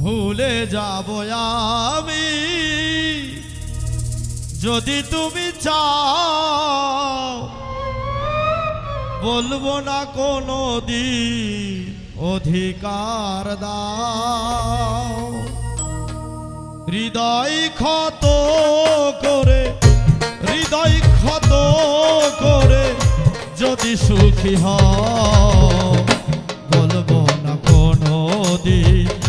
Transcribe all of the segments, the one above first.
ভুলে যাব আমি। যদি তুমি চাও, বলব না কোনো অধিকার দাও। হৃদয় ক্ষত করে, হৃদয় ক্ষত করে যদি সুখী হও, বলব না কোনো দিন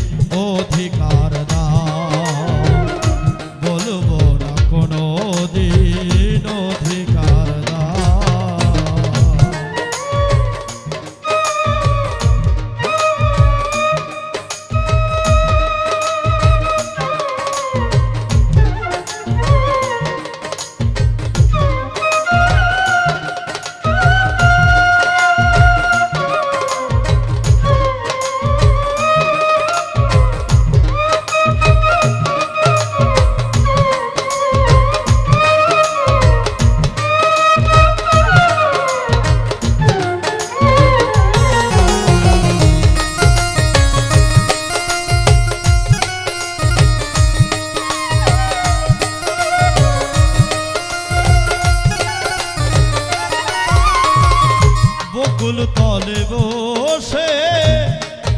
তলে বসে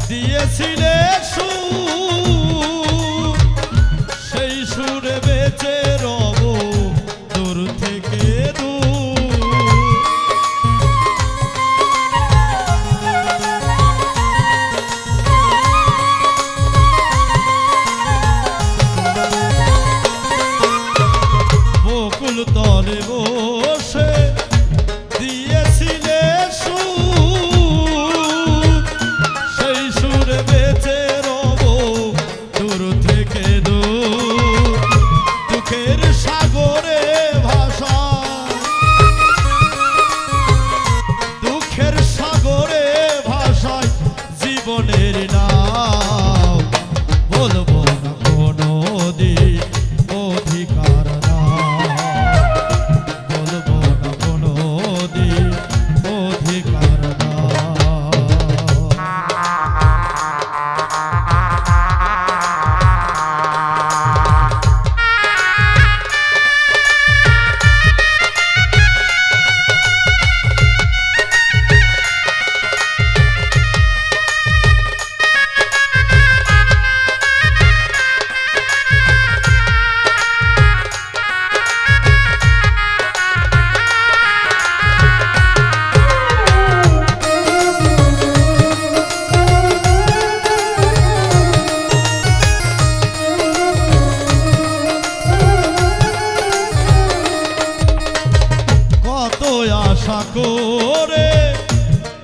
দিয়েছিলে সুর।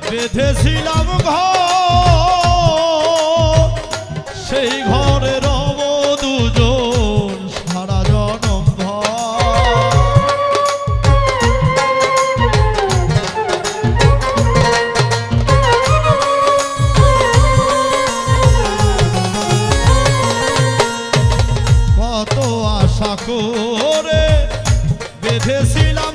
বেঁধেছিলাম ঘর। সেই সারা কত আশা করে বেঁধেছিলাম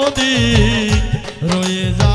নদী রয়ে যাব